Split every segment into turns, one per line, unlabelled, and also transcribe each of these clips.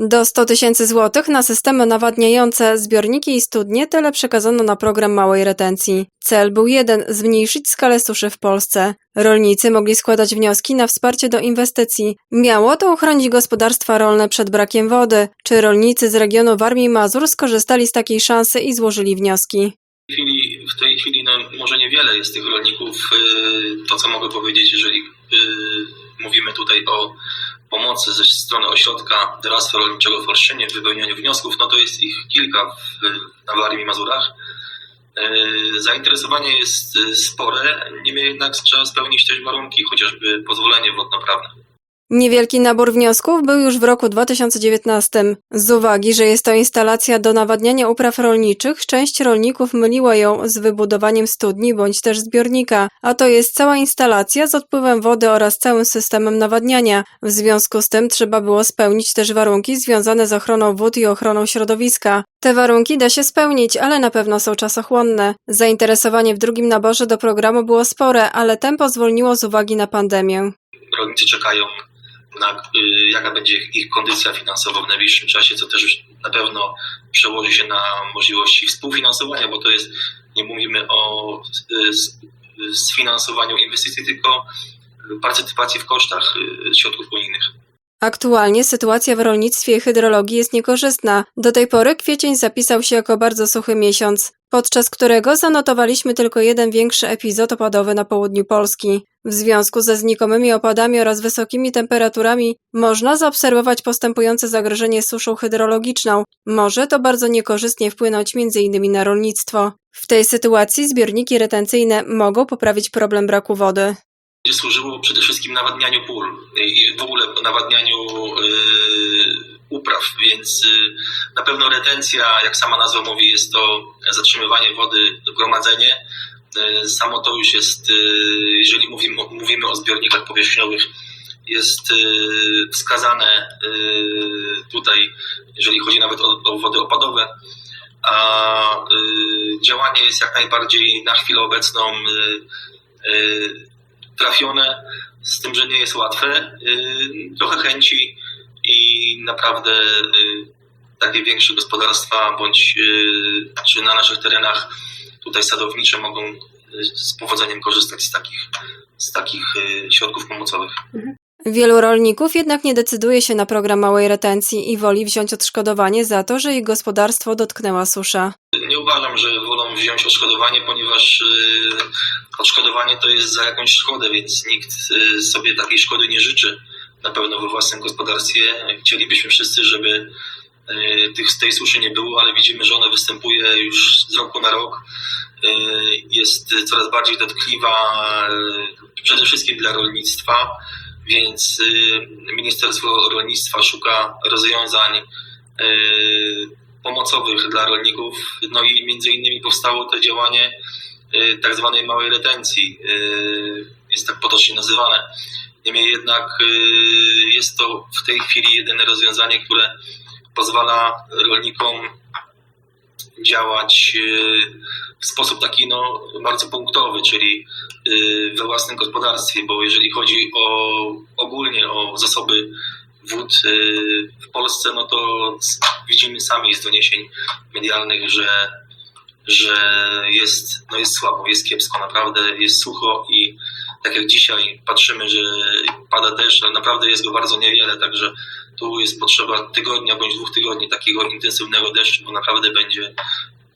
Do 100 tysięcy złotych na systemy nawadniające zbiorniki i studnie tyle przekazano na program małej retencji. Cel był jeden – zmniejszyć skalę suszy w Polsce. Rolnicy mogli składać wnioski na wsparcie do inwestycji. Miało to uchronić gospodarstwa rolne przed brakiem wody. Czy rolnicy z regionu Warmii i Mazur skorzystali z takiej szansy i złożyli wnioski?
W, chwili, w tej chwili no, może niewiele jest tych rolników. y, To, co mogę powiedzieć, jeżeli y, mówimy tutaj o pomocy ze strony ośrodka doradztwa rolniczego w Olsztynie w wypełnianiu wniosków, no to jest ich kilka w, na Warmii i Mazurach. Y, Zainteresowanie jest y, spore, niemniej jednak trzeba spełnić też warunki, chociażby pozwolenie wodnoprawne.
Niewielki nabór wniosków był już w roku 2019. Z uwagi, że jest to instalacja do nawadniania upraw rolniczych, część rolników myliła ją z wybudowaniem studni bądź też zbiornika, a to jest cała instalacja z odpływem wody oraz całym systemem nawadniania. W związku z tym trzeba było spełnić też warunki związane z ochroną wód i ochroną środowiska. Te warunki da się spełnić, ale na pewno są czasochłonne. Zainteresowanie w drugim naborze do programu było spore, ale tempo zwolniło z uwagi na pandemię.
rolnicy czekają na y, jaka będzie ich kondycja finansowa w najbliższym czasie, co też na pewno przełoży się na możliwości współfinansowania, bo to jest, nie mówimy o y, y, sfinansowaniu inwestycji, tylko partycypacji w kosztach środków unijnych.
Aktualnie sytuacja w rolnictwie i hydrologii jest niekorzystna. Do tej pory kwiecień zapisał się jako bardzo suchy miesiąc, podczas którego zanotowaliśmy tylko jeden większy epizod opadowy na południu Polski. W związku ze znikomymi opadami oraz wysokimi temperaturami można zaobserwować postępujące zagrożenie suszą hydrologiczną. Może to bardzo niekorzystnie wpłynąć m.in. na rolnictwo. W tej sytuacji zbiorniki retencyjne mogą poprawić problem braku wody.
Będzie służyło przede wszystkim nawadnianiu pól i w ogóle nawadnianiu y, upraw, więc y, na pewno retencja, jak sama nazwa mówi, jest to zatrzymywanie wody, gromadzenie. Y, Samo to już jest, jeżeli mówimy, mówimy o zbiornikach powierzchniowych, jest wskazane tutaj, jeżeli chodzi nawet o, o wody opadowe, a działanie jest jak najbardziej na chwilę obecną trafione, z tym, że nie jest łatwe. Yy, Trochę chęci i naprawdę yy, takie większe gospodarstwa bądź yy, czy na naszych terenach tutaj sadownicze mogą z powodzeniem korzystać z takich, z takich środków pomocowych.
Wielu rolników jednak nie decyduje się na program małej retencji i woli wziąć odszkodowanie za to, że ich gospodarstwo dotknęła susza.
Nie uważam, że wolą wziąć odszkodowanie, ponieważ yy, odszkodowanie to jest za jakąś szkodę, więc nikt yy, sobie takiej szkody nie życzy. Na pewno we własnym gospodarstwie chcielibyśmy wszyscy, żeby yy, tych, tej suszy nie było, ale widzimy, że ona występuje już z roku na rok. Jest coraz bardziej dotkliwa przede wszystkim dla rolnictwa, więc Ministerstwo Rolnictwa szuka rozwiązań pomocowych dla rolników. No i między innymi powstało to działanie y, tak zwanej małej retencji. y, Jest tak potocznie nazywane. Niemniej jednak y, jest to w tej chwili jedyne rozwiązanie, które pozwala rolnikom działać w sposób taki no, bardzo punktowy, czyli we własnym gospodarstwie, bo jeżeli chodzi o ogólnie o zasoby wód w Polsce, no to widzimy sami z doniesień medialnych, że, że jest, no jest słabo, jest kiepsko, naprawdę jest sucho i tak jak dzisiaj patrzymy, że pada deszcz, ale naprawdę jest go bardzo niewiele, także tu jest potrzeba tygodnia bądź dwóch tygodni takiego intensywnego deszczu, bo naprawdę będzie,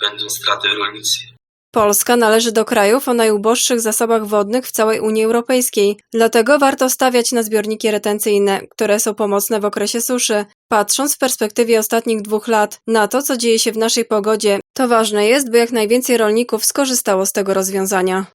będą straty w rolnictwie.
Polska należy do krajów o najuboższych zasobach wodnych w całej Unii Europejskiej, dlatego warto stawiać na zbiorniki retencyjne, które są pomocne w okresie suszy. Patrząc w perspektywie ostatnich dwóch lat na to, co dzieje się w naszej pogodzie, to ważne jest, by jak najwięcej rolników skorzystało z tego rozwiązania.